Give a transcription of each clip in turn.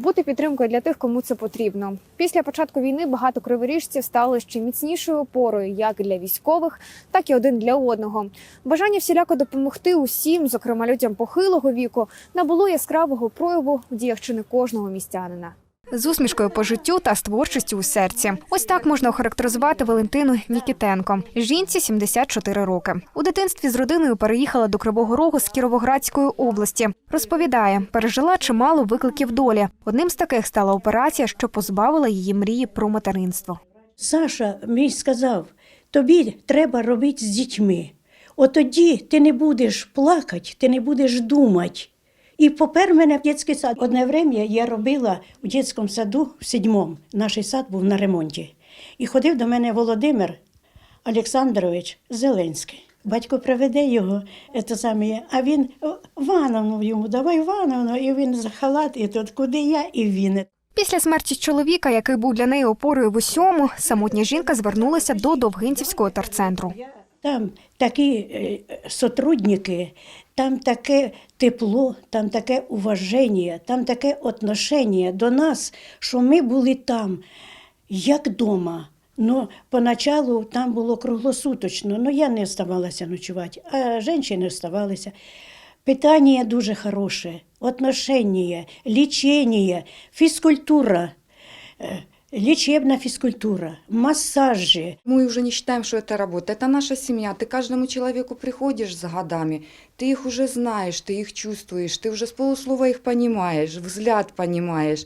бути підтримкою для тих, кому це потрібно. Після початку війни багато криворіжців стали ще міцнішою опорою як для військових, так і один для одного. Бажання всіляко допомогти усім, зокрема людям похилого віку, набуло яскравого прояву в діях чи не кожного містянина. З усмішкою по життю та з творчістю у серці. Ось так можна охарактеризувати Валентину Нікітенко. Жінці 74 роки. У дитинстві з родиною переїхала до Кривого Рогу з Кіровоградської області. Розповідає, пережила чимало викликів долі. Одним з таких стала операція, що позбавила її мрії про материнство. Саша мій сказав: тобі треба робити з дітьми. От тоді ти не будеш плакати, ти не будеш думати. І попер мене в дитячий сад. Одне время я робила у дитячому саду в седьмому. Наш сад був на ремонті. І ходив до мене Володимир Олександрович Зеленський. Батько приведе його, це саме, а він «О, Вановну йому, давай Вановну, і він за халат, і тут куди я, і він. Після смерті чоловіка, який був для неї опорою в усьому, самотня жінка звернулася до Довгинцівського терцентру. Там такі е, сотрудники, там таке тепло, там таке уваження, там таке отношення до нас, що ми були там, як вдома. Ну, поначалу там було круглосуточно, ну я не оставалася ночувати, а жінки оставалися. Питання дуже хороше, отношення, лічення, фізкультура, е, лічебна фізкультура, массажі. Мы уже не считаем, что это работа. Это наша семья. Ты каждому человеку приходишь за годами, ты их уже знаешь, ты их чувствуешь, ты уже с полуслова их понимаешь, взгляд понимаешь,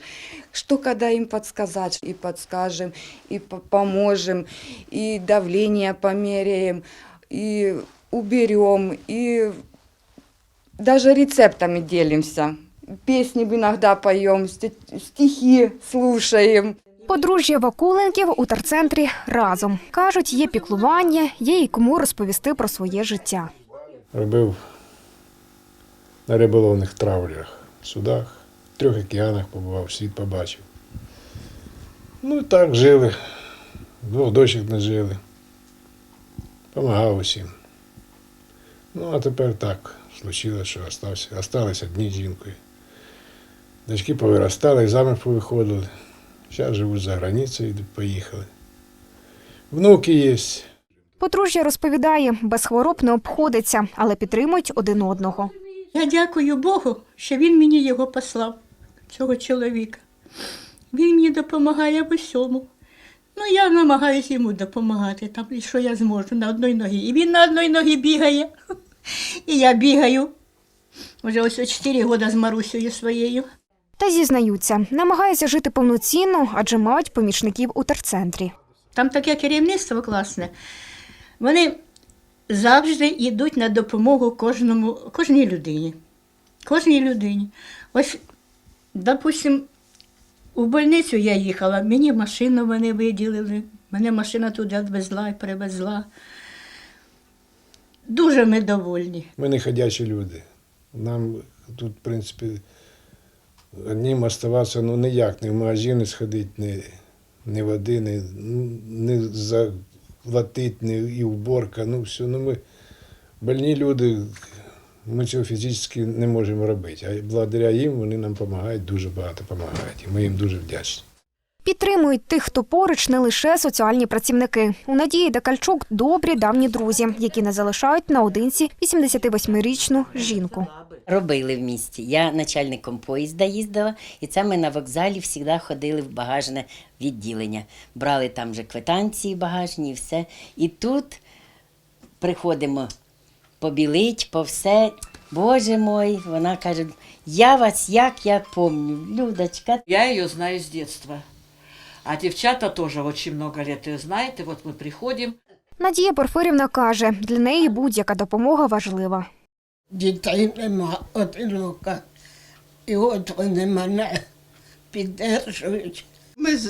что когда им подсказать, и подскажем, и по- поможем, и давление померяем, и уберем, и даже рецептами делимся. Песни иногда поем, сти- стихи слушаем. Подружжя Вакуленків у терцентрі разом кажуть, є піклування, є і кому розповісти про своє життя. робив на риболовних травлях, судах, в трьох океанах побував, світ побачив. Ну і так жили, двох дочок не жили. Помагав усім. Ну, а тепер так случилось, що остались одні жінкою. Дочки повиростали, заміж повиходили. Зараз живуть за границею, поїхали. Внуки є. Подружжя розповідає, без хвороб не обходиться, але підтримують один одного. Я дякую Богу, що він мені його послав, цього чоловіка. Він мені допомагає в усьому. Ну, я намагаюся йому допомагати, там, і що я зможу на одній ногі. І він на одній ногі бігає. І я бігаю. Вже ось 4 роки з Марусею своєю. Та зізнаються, намагаються жити повноцінно, адже мають помічників у терцентрі. Там таке керівництво класне. Вони завжди йдуть на допомогу кожному, кожній людині. Кожній людині. Ось, допустим, у больницю я їхала, мені машину вони виділили, мене машина туди відвезла і привезла. Дуже ми довольні. Ми не ходячі люди. Нам тут, в принципі, одним оставатися ну ніяк, ні в магазини сходити, ні, ні води, не, ні заплатити, ні і уборка. Ну, все. Ну, ми больні люди, ми цього фізично не можемо робити. А благодаря їм вони нам допомагають, дуже багато допомагають. І ми їм дуже вдячні. Підтримують тих, хто поруч, не лише соціальні працівники. У Надії Декальчук добрі давні друзі, які не залишають наодинці 88-річну жінку. Робили в місті. Я начальником поїзда їздила, і це ми на вокзалі завжди ходили в багажне відділення. Брали там вже квитанції багажні і все. І тут приходимо побілить, по все. Боже мой, вона каже, я вас як я помню, Людочка, Я ее знаю с детства. А девчата тоже очень много лет ее знают. И вот мы Надія Порфирівна каже, для неї будь-яка допомога важлива. Дітей нема одинока. І от вони мене піддержують. Ми з,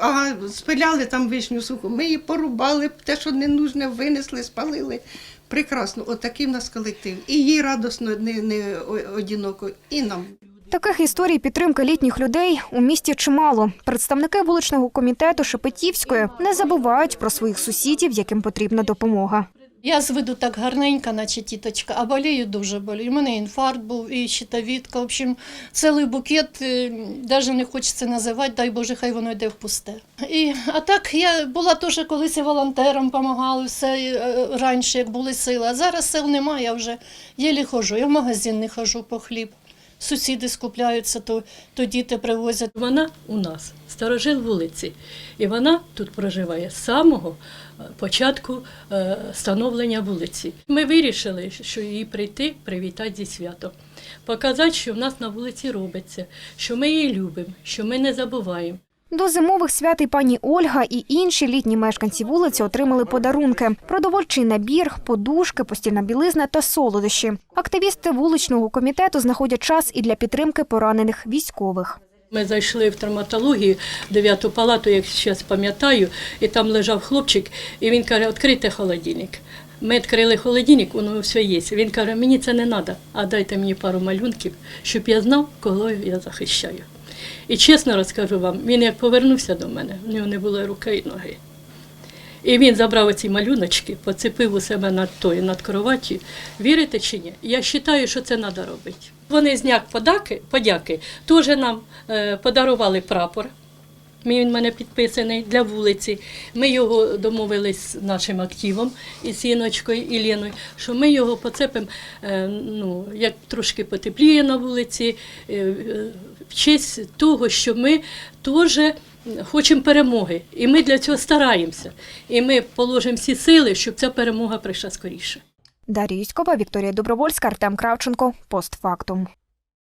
ага, спиляли там вишню суху, ми її порубали, те, що не нужне, винесли, спалили. Прекрасно, отакий в нас колектив. І їй радосно, не, не одиноко, і нам. Таких історій підтримки літніх людей у місті чимало. Представники вуличного комітету Шепетівської не забувають про своїх сусідів, яким потрібна допомога. Я з виду так гарненька, наче тіточка, а болію дуже болію. У мене інфаркт був і щитовідка. В общем, цілий букет, навіть не хочеться називати, дай Боже, хай воно йде в пусте. І, а так я була теж колись і волонтером, допомагала все е, раніше, як були сили. А зараз сил немає, я вже єлі ходжу. Я в магазин не ходжу по хліб. Сусіди скупляються, то, то діти привозять. Вона у нас старожил вулиці, і вона тут проживає з самого е, початку е, становлення вулиці. Ми вирішили, що її прийти, привітати зі святом, показати, що в нас на вулиці робиться, що ми її любимо, що ми не забуваємо. До зимових свят і пані Ольга і інші літні мешканці вулиці отримали подарунки: продовольчий набір, подушки, постільна білизна та солодощі. Активісти вуличного комітету знаходять час і для підтримки поранених військових. Ми зайшли в травматологію, дев'яту палату, як зараз пам'ятаю, і там лежав хлопчик, і він каже, відкрийте холодильник. Ми відкрили холодильник, воно все є. Він каже, мені це не треба, а дайте мені пару малюнків, щоб я знав, кого я захищаю. І чесно розкажу вам, він як повернувся до мене, в нього не було руки і ноги. І він забрав оці малюночки, поцепив у себе над тою, над кроваттю. Вірите чи ні? Я вважаю, що це треба робити. Вони з подаки, подяки теж нам е, подарували прапор. Він в мене підписаний для вулиці. Ми його домовились з нашим активом, із Іночкою і Леною, що ми його поцепимо, е, ну, як трошки потепліє на вулиці, е, в честь того, що ми теж хочемо перемоги. І ми для цього стараємося. І ми положимо всі сили, щоб ця перемога прийшла скоріше. Дар'я Юськова, Вікторія Добровольська, Артем Кравченко. Постфактум.